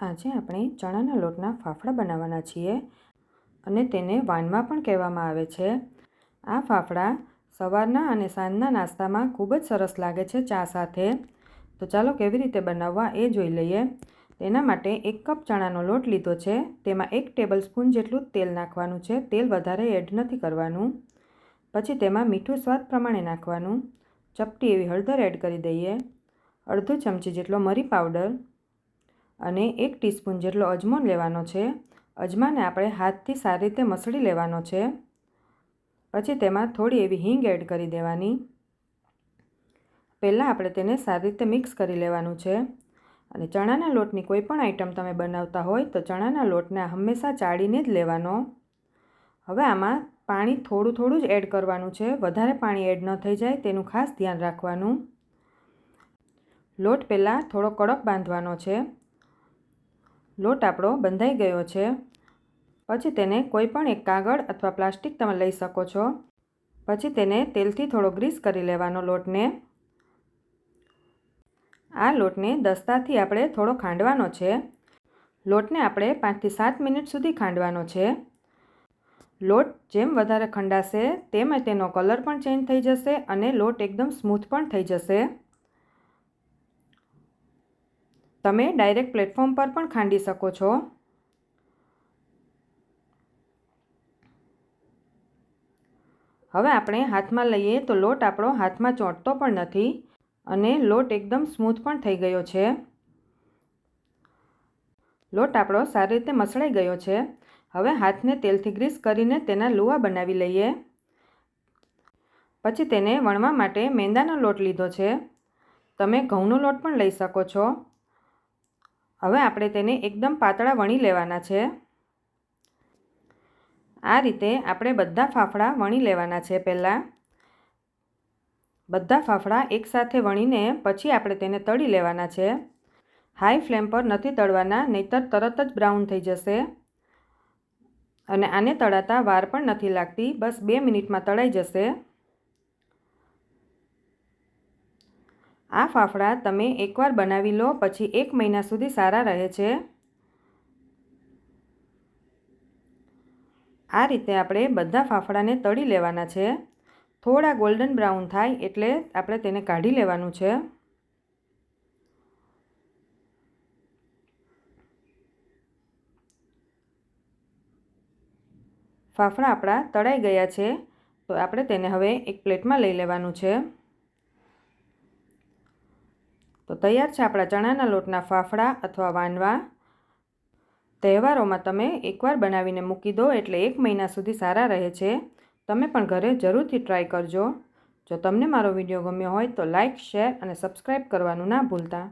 આજે આપણે ચણાના લોટના ફાફડા બનાવવાના છીએ અને તેને વાનમાં પણ કહેવામાં આવે છે. આ ફાફડા સવારના અને સાંજના નાસ્તામાં ખૂબ જ સરસ લાગે છે ચા સાથે. તો ચાલો કેવી રીતે બનાવવા એ જોઈ લઈએ. તેના માટે એક કપ ચણાનો લોટ લીધો છે. તેમાં એક ટેબલ સ્પૂન જેટલું તેલ નાખવાનું છે. તેલ વધારે એડ નથી કરવાનું. પછી તેમાં મીઠું સ્વાદ પ્રમાણે નાખવાનું. ચપટી એવી હળદર એડ કરી દઈએ. અડધો ચમચી જેટલો મરી પાવડર. અને એક ટીસ્પૂન જેટલો અજમો લેવાનો છે. અજમાને આપણે હાથથી સારી રીતે મસળી લેવાનો છે. પછી તેમાં થોડી એવી હિંગ એડ કરી દેવાની. પહેલાં આપણે તેને સારી રીતે મિક્સ કરી લેવાનું છે. અને ચણાના લોટની કોઈ પણ આઈટમ તમે બનાવતા હોય તો ચણાના લોટને હંમેશા ચાળીને જ લેવાનો. હવે આમાં પાણી થોડું થોડું જ એડ કરવાનું છે. વધારે પાણી એડ ન થઈ જાય તેનું ખાસ ધ્યાન રાખવાનું. લોટ પહેલાં થોડો કડક બાંધવાનો છે. લોટ આપણો બંધાઈ ગયો છે. પછી તેને કોઈ પણ એક કાગળ અથવા પ્લાસ્ટિક તમે લઈ શકો છો. પછી તેને તેલથી થોડો ગ્રીસ કરી લેવાનો લોટને. આ લોટને દસ્તાથી આપણે થોડો ખાંડવાનો છે. લોટને આપણે પાંચથી સાત મિનિટ સુધી ખાંડવાનો છે. લોટ જેમ વધારે ખંડાશે તેમ તેનો કલર પણ ચેન્જ થઈ જશે અને લોટ એકદમ સ્મૂથ પણ થઈ જશે. તમે ડાયરેક્ટ પ્લેટફોર્મ પર પણ ખાંડી શકો છો. હવે આપણે હાથમાં લઈએ તો લોટ આપણો હાથમાં ચોંટતો પણ નથી અને લોટ એકદમ સ્મૂથ પણ થઈ ગયો છે. લોટ આપણો સારી રીતે મસળાઈ ગયો છે. હવે હાથને તેલથી ગ્રીસ કરીને તેના લુવા બનાવી લઈએ. પછી તેને વણવા માટે મેંદાનો લોટ લીધો છે. તમે ઘઉંનો લોટ પણ લઈ શકો છો. હવે આપણે તેને એકદમ પાતળા વણી લેવાના છે. આ રીતે આપણે બધા ફાફડા વણી લેવાના છે પહેલાં. બધા ફાફડા એકસાથે વણીને પછી આપણે તેને તળી લેવાના છે. હાઈ ફ્લેમ પર નથી તળવાના, નહીતર તરત જ બ્રાઉન થઈ જશે. અને આને તળાતા વાર પણ નથી લાગતી, બસ બે મિનિટમાં તળાઈ જશે. આ ફાફડા તમે એકવાર બનાવી લો, પછી એક મહિના સુધી સારા રહે છે. આ રીતે આપણે બધા ફાફડાને તળી લેવાના છે. થોડા ગોલ્ડન બ્રાઉન થાય એટલે આપણે તેને કાઢી લેવાનું છે. ફાફડા આપણા તળાઈ ગયા છે, તો આપણે તેને હવે એક પ્લેટમાં લઈ લેવાનું છે. તો તૈયાર છે આપણા ચણાના લોટના ફાફડા અથવા વાનવા તહેવારોમાં તમે એકવાર બનાવીને મૂકી દો એટલે એક મહિના સુધી સારા રહે છે. તમે પણ ઘરે જરૂરથી ટ્રાય કરજો. જો તમને મારો વીડિયો ગમ્યો હોય તો લાઇક શેર અને સબસ્ક્રાઈબ કરવાનું ના ભૂલતા.